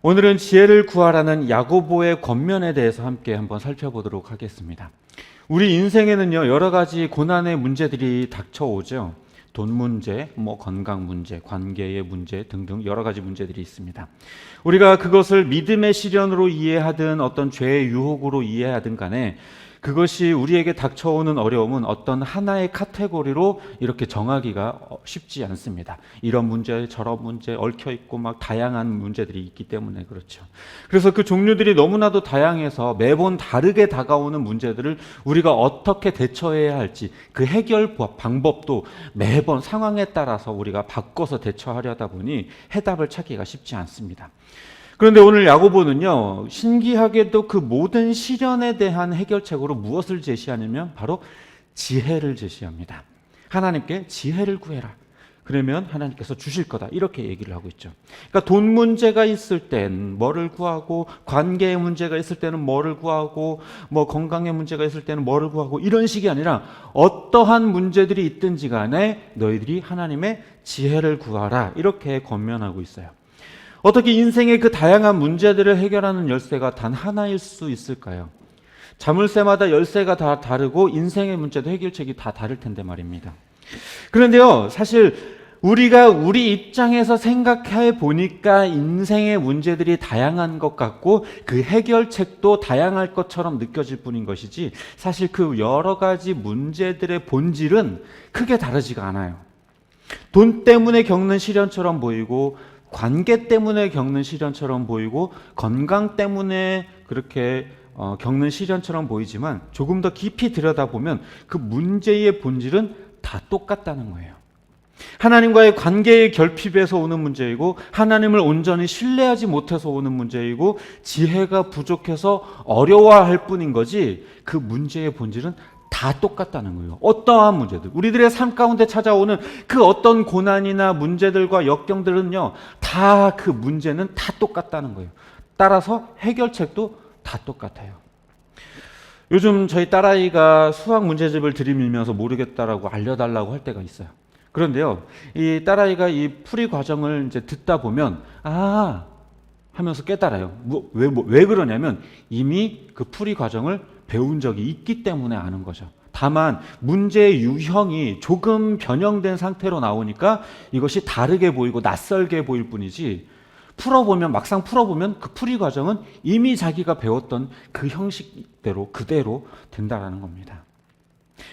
오늘은 지혜를 구하라는 야고보의 권면에 대해서 함께 한번 살펴보도록 하겠습니다. 우리 인생에는요, 여러 가지 고난의 문제들이 닥쳐오죠. 돈 문제, 뭐 건강 문제, 관계의 문제 등등 여러 가지 문제들이 있습니다. 우리가 그것을 믿음의 시련으로 이해하든 어떤 죄의 유혹으로 이해하든 간에 그것이 우리에게 닥쳐오는 어려움은 어떤 하나의 카테고리로 이렇게 정하기가 쉽지 않습니다. 이런 문제, 저런 문제 얽혀 있고 막 다양한 문제들이 있기 때문에 그렇죠. 그래서 그 종류들이 너무나도 다양해서 매번 다르게 다가오는 문제들을 우리가 어떻게 대처해야 할지 그 해결 방법도 매번 상황에 따라서 우리가 바꿔서 대처하려다 보니 해답을 찾기가 쉽지 않습니다. 그런데 오늘 야고보는요, 신기하게도 그 모든 시련에 대한 해결책으로 무엇을 제시하냐면 바로 지혜를 제시합니다. 하나님께 지혜를 구해라. 그러면 하나님께서 주실 거다. 이렇게 얘기를 하고 있죠. 그러니까 돈 문제가 있을 땐 뭐를 구하고, 관계의 문제가 있을 때는 뭐를 구하고, 뭐 건강의 문제가 있을 때는 뭐를 구하고, 이런 식이 아니라 어떠한 문제들이 있든지 간에 너희들이 하나님의 지혜를 구하라. 이렇게 권면하고 있어요. 어떻게 인생의 그 다양한 문제들을 해결하는 열쇠가 단 하나일 수 있을까요? 자물쇠마다 열쇠가 다 다르고 인생의 문제도 해결책이 다 다를 텐데 말입니다. 그런데요, 사실 우리가 우리 입장에서 생각해 보니까 인생의 문제들이 다양한 것 같고 그 해결책도 다양할 것처럼 느껴질 뿐인 것이지 사실 그 여러 가지 문제들의 본질은 크게 다르지가 않아요. 돈 때문에 겪는 시련처럼 보이고 관계 때문에 겪는 시련처럼 보이고 건강 때문에 그렇게 어, 겪는 시련처럼 보이지만 조금 더 깊이 들여다보면 그 문제의 본질은 다 똑같다는 거예요. 하나님과의 관계의 결핍에서 오는 문제이고 하나님을 온전히 신뢰하지 못해서 오는 문제이고 지혜가 부족해서 어려워할 뿐인 거지 그 문제의 본질은 다 똑같다는 거예요. 어떠한 문제들. 우리들의 삶 가운데 찾아오는 그 어떤 고난이나 문제들과 역경들은요, 다 그 문제는 다 똑같다는 거예요. 따라서 해결책도 다 똑같아요. 요즘 저희 딸아이가 수학 문제집을 들이밀면서 모르겠다라고 알려달라고 할 때가 있어요. 그런데요, 이 딸아이가 이 풀이 과정을 이제 듣다 보면, 아, 하면서 깨달아요. 뭐, 왜, 뭐, 왜 그러냐면 이미 그 풀이 과정을 배운 적이 있기 때문에 아는 거죠. 다만 문제의 유형이 조금 변형된 상태로 나오니까 이것이 다르게 보이고 낯설게 보일 뿐이지 풀어보면 막상 풀어보면 그 풀이 과정은 이미 자기가 배웠던 그 형식대로 그대로 된다라는 겁니다.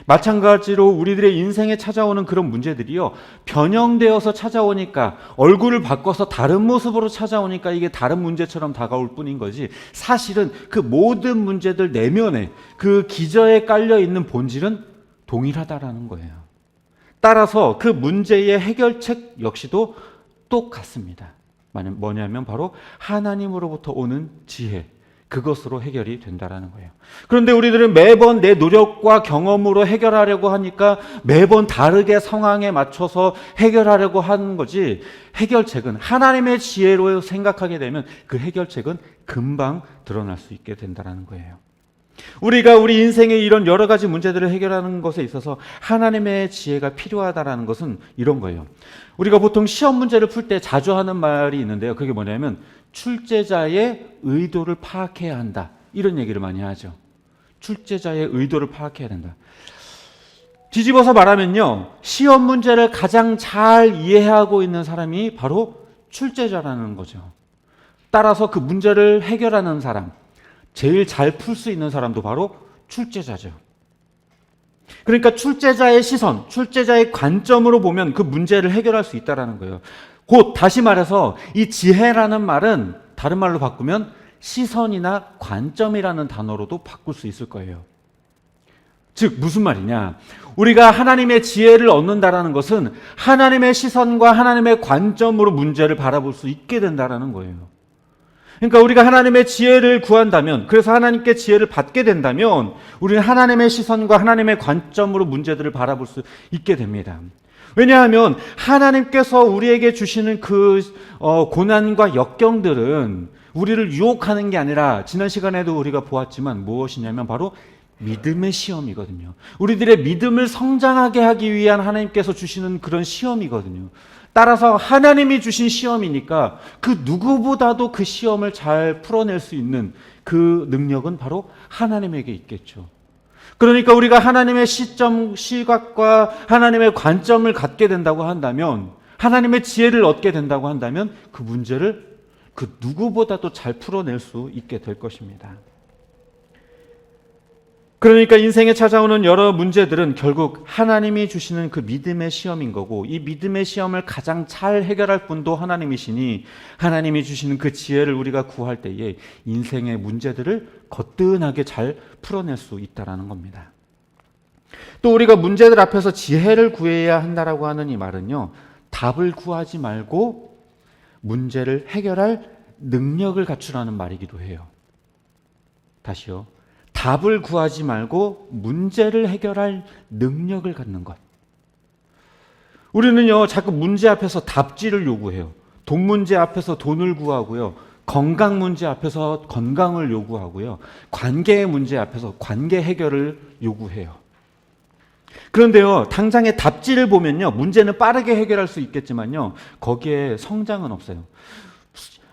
마찬가지로 우리들의 인생에 찾아오는 그런 문제들이요. 변형되어서 찾아오니까 얼굴을 바꿔서 다른 모습으로 찾아오니까 이게 다른 문제처럼 다가올 뿐인 거지. 사실은 그 모든 문제들 내면에 그 기저에 깔려 있는 본질은 동일하다라는 거예요. 따라서 그 문제의 해결책 역시도 똑같습니다. 뭐냐면 바로 하나님으로부터 오는 지혜. 그것으로 해결이 된다라는 거예요. 그런데 우리들은 매번 내 노력과 경험으로 해결하려고 하니까 매번 다르게 상황에 맞춰서 해결하려고 하는 거지 해결책은 하나님의 지혜로 생각하게 되면 그 해결책은 금방 드러날 수 있게 된다라는 거예요. 우리가 우리 인생의 이런 여러 가지 문제들을 해결하는 것에 있어서 하나님의 지혜가 필요하다라는 것은 이런 거예요. 우리가 보통 시험 문제를 풀 때 자주 하는 말이 있는데요. 그게 뭐냐면 출제자의 의도를 파악해야 한다. 이런 얘기를 많이 하죠. 출제자의 의도를 파악해야 된다. 뒤집어서 말하면요. 시험 문제를 가장 잘 이해하고 있는 사람이 바로 출제자라는 거죠. 따라서 그 문제를 해결하는 사람, 제일 잘 풀 수 있는 사람도 바로 출제자죠. 그러니까 출제자의 시선, 출제자의 관점으로 보면 그 문제를 해결할 수 있다라는 거예요. 곧 다시 말해서 이 지혜라는 말은 다른 말로 바꾸면 시선이나 관점이라는 단어로도 바꿀 수 있을 거예요. 즉 무슨 말이냐? 우리가 하나님의 지혜를 얻는다라는 것은 하나님의 시선과 하나님의 관점으로 문제를 바라볼 수 있게 된다라는 거예요. 그러니까 우리가 하나님의 지혜를 구한다면, 그래서 하나님께 지혜를 받게 된다면, 우리는 하나님의 시선과 하나님의 관점으로 문제들을 바라볼 수 있게 됩니다. 왜냐하면 하나님께서 우리에게 주시는 그 어, 고난과 역경들은 우리를 유혹하는 게 아니라 지난 시간에도 우리가 보았지만 무엇이냐면 바로 믿음의 시험이거든요. 우리들의 믿음을 성장하게 하기 위한 하나님께서 주시는 그런 시험이거든요. 따라서 하나님이 주신 시험이니까 그 누구보다도 그 시험을 잘 풀어낼 수 있는 그 능력은 바로 하나님에게 있겠죠. 그러니까 우리가 하나님의 시점, 시각과 하나님의 관점을 갖게 된다고 한다면, 하나님의 지혜를 얻게 된다고 한다면 그 문제를 그 누구보다도 잘 풀어낼 수 있게 될 것입니다. 그러니까 인생에 찾아오는 여러 문제들은 결국 하나님이 주시는 그 믿음의 시험인 거고 이 믿음의 시험을 가장 잘 해결할 분도 하나님이시니 하나님이 주시는 그 지혜를 우리가 구할 때에 인생의 문제들을 거뜬하게 잘 풀어낼 수 있다라는 겁니다. 또 우리가 문제들 앞에서 지혜를 구해야 한다라고 하는 이 말은요. 답을 구하지 말고 문제를 해결할 능력을 갖추라는 말이기도 해요. 다시요. 답을 구하지 말고 문제를 해결할 능력을 갖는 것. 우리는요, 자꾸 문제 앞에서 답지를 요구해요. 돈 문제 앞에서 돈을 구하고요. 건강 문제 앞에서 건강을 요구하고요. 관계의 문제 앞에서 관계 해결을 요구해요. 그런데요, 당장의 답지를 보면요, 문제는 빠르게 해결할 수 있겠지만요, 거기에 성장은 없어요.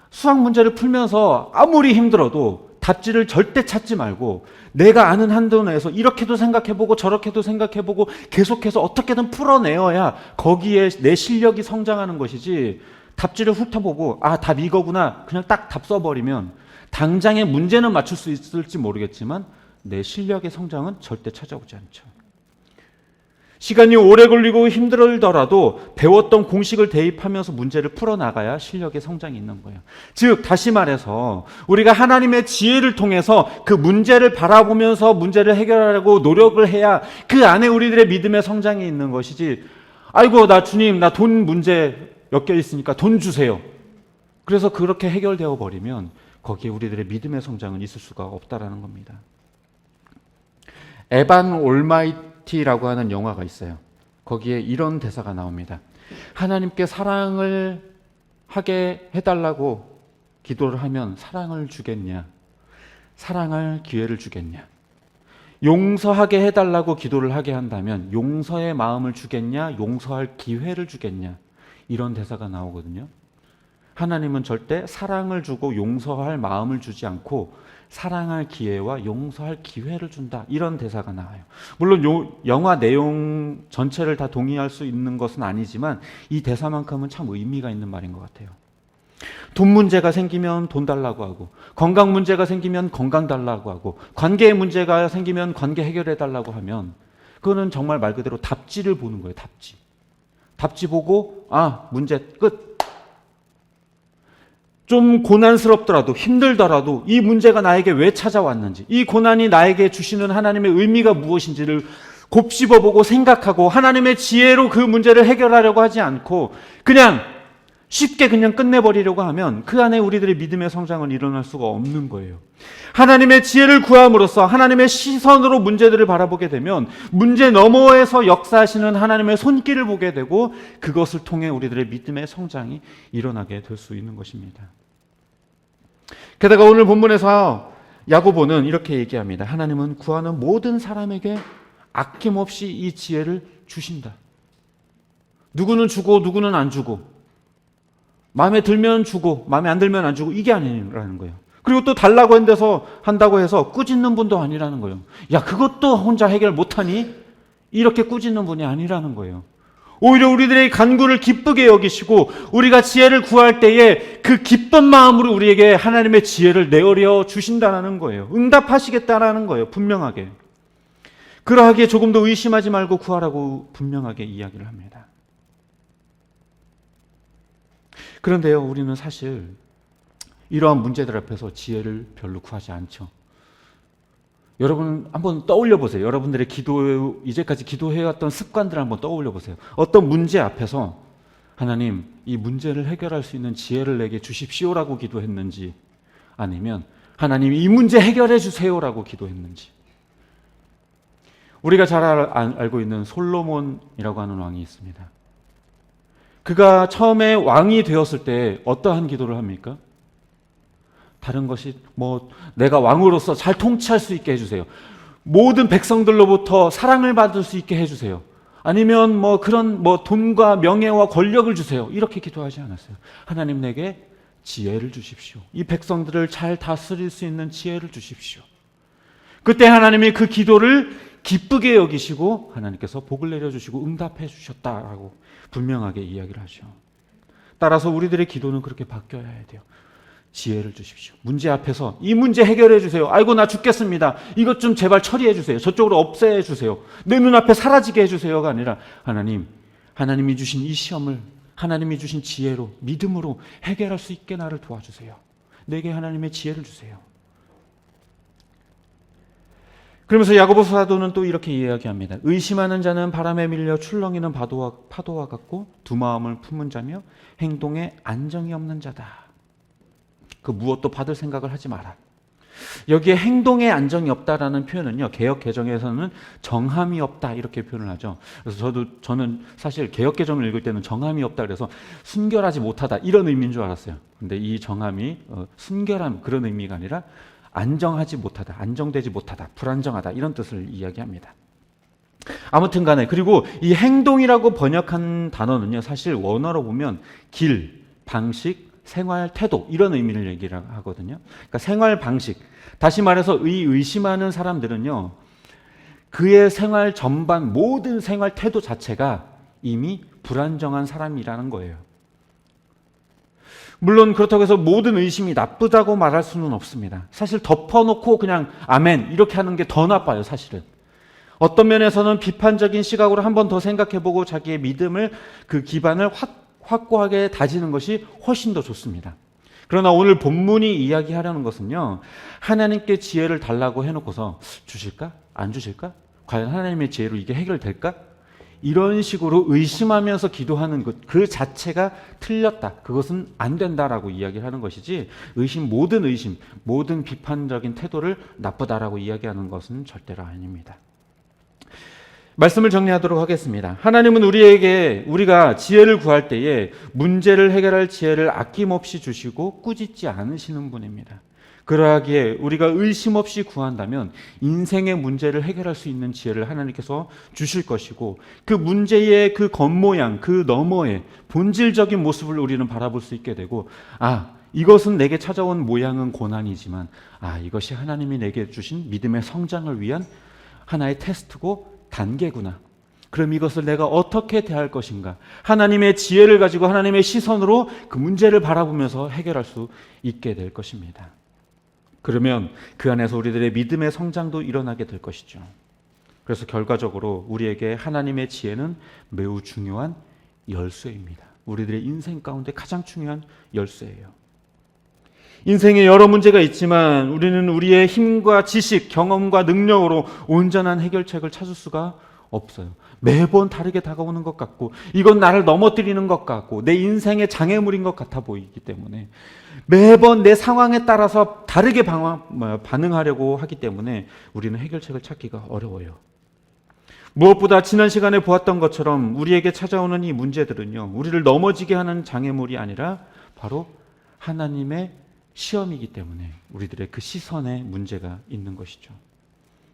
수학 문제를 풀면서 아무리 힘들어도 답지를 절대 찾지 말고 내가 아는 한도 내에서 이렇게도 생각해보고 저렇게도 생각해보고 계속해서 어떻게든 풀어내어야 거기에 내 실력이 성장하는 것이지 답지를 훑어보고 아 답 이거구나 그냥 딱 답 써버리면 당장의 문제는 맞출 수 있을지 모르겠지만 내 실력의 성장은 절대 찾아오지 않죠. 시간이 오래 걸리고 힘들더라도 배웠던 공식을 대입하면서 문제를 풀어나가야 실력의 성장이 있는 거예요. 즉, 다시 말해서 우리가 하나님의 지혜를 통해서 그 문제를 바라보면서 문제를 해결하려고 노력을 해야 그 안에 우리들의 믿음의 성장이 있는 것이지, 아이고, 나 주님, 나 돈 문제 엮여 있으니까 돈 주세요. 그래서 그렇게 해결되어 버리면 거기에 우리들의 믿음의 성장은 있을 수가 없다라는 겁니다. 에반 올마이 티라고 하는 영화가 있어요. 거기에 이런 대사가 나옵니다. 하나님께 사랑을 하게 해달라고 기도를 하면 사랑을 주겠냐? 사랑할 기회를 주겠냐? 용서하게 해달라고 기도를 하게 한다면 용서의 마음을 주겠냐? 용서할 기회를 주겠냐? 이런 대사가 나오거든요. 하나님은 절대 사랑을 주고 용서할 마음을 주지 않고 사랑할 기회와 용서할 기회를 준다. 이런 대사가 나와요. 물론 요, 영화 내용 전체를 다 동의할 수 있는 것은 아니지만 이 대사만큼은 참 의미가 있는 말인 것 같아요. 돈 문제가 생기면 돈 달라고 하고 건강 문제가 생기면 건강 달라고 하고 관계의 문제가 생기면 관계 해결해 달라고 하면 그거는 정말 말 그대로 답지를 보는 거예요. 답지. 답지 보고 아 문제 끝. 좀 고난스럽더라도 힘들더라도 이 문제가 나에게 왜 찾아왔는지 이 고난이 나에게 주시는 하나님의 의미가 무엇인지를 곱씹어 보고 생각하고 하나님의 지혜로 그 문제를 해결하려고 하지 않고 그냥 쉽게 그냥 끝내버리려고 하면 그 안에 우리들의 믿음의 성장은 일어날 수가 없는 거예요. 하나님의 지혜를 구함으로써 하나님의 시선으로 문제들을 바라보게 되면 문제 너머에서 역사하시는 하나님의 손길을 보게 되고 그것을 통해 우리들의 믿음의 성장이 일어나게 될 수 있는 것입니다. 게다가 오늘 본문에서 야고보는 이렇게 얘기합니다. 하나님은 구하는 모든 사람에게 아낌없이 이 지혜를 주신다. 누구는 주고 누구는 안 주고 마음에 들면 주고 마음에 안 들면 안 주고 이게 아니라는 거예요. 그리고 또 달라고 한데서 한다고 해서 꾸짖는 분도 아니라는 거예요. 야 그것도 혼자 해결 못하니 이렇게 꾸짖는 분이 아니라는 거예요. 오히려 우리들의 간구를 기쁘게 여기시고 우리가 지혜를 구할 때에 그 기쁜 마음으로 우리에게 하나님의 지혜를 내어려 주신다는 거예요. 응답하시겠다라는 거예요. 분명하게. 그러하기에 조금 더 의심하지 말고 구하라고 분명하게 이야기를 합니다. 그런데요, 우리는 사실 이러한 문제들 앞에서 지혜를 별로 구하지 않죠. 여러분 한번 떠올려 보세요. 여러분들의 기도 이제까지 기도해 왔던 습관들을 한번 떠올려 보세요. 어떤 문제 앞에서 하나님 이 문제를 해결할 수 있는 지혜를 내게 주십시오라고 기도했는지 아니면 하나님 이 문제 해결해 주세요라고 기도했는지 우리가 잘 알고 있는 솔로몬이라고 하는 왕이 있습니다. 그가 처음에 왕이 되었을 때 어떠한 기도를 합니까? 다른 것이 뭐 내가 왕으로서 잘 통치할 수 있게 해주세요. 모든 백성들로부터 사랑을 받을 수 있게 해주세요. 아니면 뭐 그런 뭐 돈과 명예와 권력을 주세요. 이렇게 기도하지 않았어요. 하나님 내게 지혜를 주십시오. 이 백성들을 잘 다스릴 수 있는 지혜를 주십시오. 그때 하나님이 그 기도를 기쁘게 여기시고 하나님께서 복을 내려주시고 응답해 주셨다라고 분명하게 이야기를 하죠. 따라서 우리들의 기도는 그렇게 바뀌어야 돼요. 지혜를 주십시오. 문제 앞에서 이 문제 해결해 주세요. 아이고 나 죽겠습니다. 이것 좀 제발 처리해 주세요. 저쪽으로 없애 주세요. 내 눈앞에 사라지게 해 주세요가 아니라 하나님 하나님이 주신 이 시험을 하나님이 주신 지혜로 믿음으로 해결할 수 있게 나를 도와주세요. 내게 하나님의 지혜를 주세요. 그러면서 야고보 사도는 또 이렇게 이야기합니다. 의심하는 자는 바람에 밀려 출렁이는 파도와, 파도와 같고 두 마음을 품은 자며 행동에 안정이 없는 자다. 그 무엇도 받을 생각을 하지 마라. 여기에 행동에 안정이 없다라는 표현은요 개혁 개정에서는 정함이 없다 이렇게 표현을 하죠. 그래서 저도 저는 사실 개혁 개정을 읽을 때는 정함이 없다 그래서 순결하지 못하다 이런 의미인 줄 알았어요. 근데 이 정함이 어, 순결함 그런 의미가 아니라 안정하지 못하다, 안정되지 못하다, 불안정하다 이런 뜻을 이야기합니다. 아무튼 간에 그리고 이 행동이라고 번역한 단어는요 사실 원어로 보면 길, 방식, 생활 태도 이런 의미를 얘기를 하거든요. 그러니까 생활 방식 다시 말해서 의 의심하는 사람들은요 그의 생활 전반 모든 생활 태도 자체가 이미 불안정한 사람이라는 거예요. 물론 그렇다고 해서 모든 의심이 나쁘다고 말할 수는 없습니다. 사실 덮어놓고 그냥 아멘 이렇게 하는 게 더 나빠요, 사실은. 어떤 면에서는 비판적인 시각으로 한 번 더 생각해보고 자기의 믿음을 그 기반을 확, 확고하게 다지는 것이 훨씬 더 좋습니다. 그러나 오늘 본문이 이야기하려는 것은요, 하나님께 지혜를 달라고 해놓고서 주실까? 안 주실까? 과연 하나님의 지혜로 이게 해결될까? 이런 식으로 의심하면서 기도하는 것, 그 자체가 틀렸다. 그것은 안 된다라고 이야기를 하는 것이지, 의심, 모든 의심, 모든 비판적인 태도를 나쁘다라고 이야기하는 것은 절대로 아닙니다. 말씀을 정리하도록 하겠습니다. 하나님은 우리에게 우리가 지혜를 구할 때에 문제를 해결할 지혜를 아낌없이 주시고 꾸짖지 않으시는 분입니다. 그러하기에 우리가 의심 없이 구한다면 인생의 문제를 해결할 수 있는 지혜를 하나님께서 주실 것이고 그 문제의 그 겉모양, 그 너머의 본질적인 모습을 우리는 바라볼 수 있게 되고 아, 이것은 내게 찾아온 모양은 고난이지만 아, 이것이 하나님이 내게 주신 믿음의 성장을 위한 하나의 테스트고 단계구나. 그럼 이것을 내가 어떻게 대할 것인가? 하나님의 지혜를 가지고 하나님의 시선으로 그 문제를 바라보면서 해결할 수 있게 될 것입니다. 그러면 그 안에서 우리들의 믿음의 성장도 일어나게 될 것이죠. 그래서 결과적으로 우리에게 하나님의 지혜는 매우 중요한 열쇠입니다. 우리들의 인생 가운데 가장 중요한 열쇠예요. 인생에 여러 문제가 있지만 우리는 우리의 힘과 지식, 경험과 능력으로 온전한 해결책을 찾을 수가 없어요. 매번 다르게 다가오는 것 같고, 이건 나를 넘어뜨리는 것 같고, 내 인생의 장애물인 것 같아 보이기 때문에, 매번 내 상황에 따라서 다르게 뭐, 반응하려고 하기 때문에 우리는 해결책을 찾기가 어려워요. 무엇보다 지난 시간에 보았던 것처럼 우리에게 찾아오는 이 문제들은요, 우리를 넘어지게 하는 장애물이 아니라 바로 하나님의 시험이기 때문에 우리들의 그 시선에 문제가 있는 것이죠.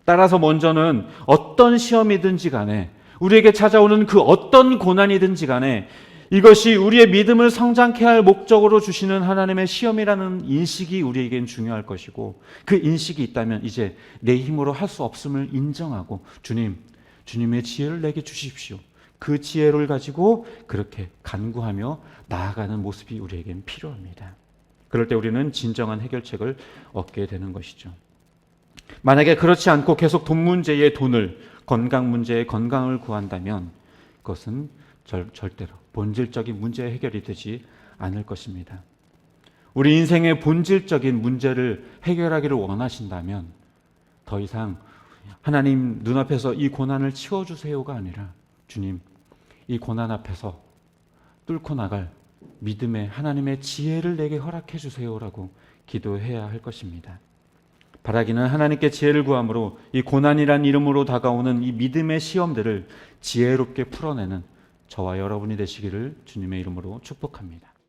따라서 먼저는 어떤 시험이든지 간에 우리에게 찾아오는 그 어떤 고난이든지 간에 이것이 우리의 믿음을 성장케 할 목적으로 주시는 하나님의 시험이라는 인식이 우리에겐 중요할 것이고 그 인식이 있다면 이제 내 힘으로 할 수 없음을 인정하고 주님, 주님의 지혜를 내게 주십시오. 그 지혜를 가지고 그렇게 간구하며 나아가는 모습이 우리에겐 필요합니다. 그럴 때 우리는 진정한 해결책을 얻게 되는 것이죠. 만약에 그렇지 않고 계속 돈 문제에 돈을, 건강 문제에 건강을 구한다면 그것은 절, 절대로 본질적인 문제 해결이 되지 않을 것입니다. 우리 인생의 본질적인 문제를 해결하기를 원하신다면 더 이상 하나님 눈앞에서 이 고난을 치워주세요가 아니라 주님, 이 고난 앞에서 뚫고 나갈 믿음의 하나님의 지혜를 내게 허락해 주세요라고 기도해야 할 것입니다. 바라기는 하나님께 지혜를 구함으로 이 고난이란 이름으로 다가오는 이 믿음의 시험들을 지혜롭게 풀어내는 저와 여러분이 되시기를 주님의 이름으로 축복합니다.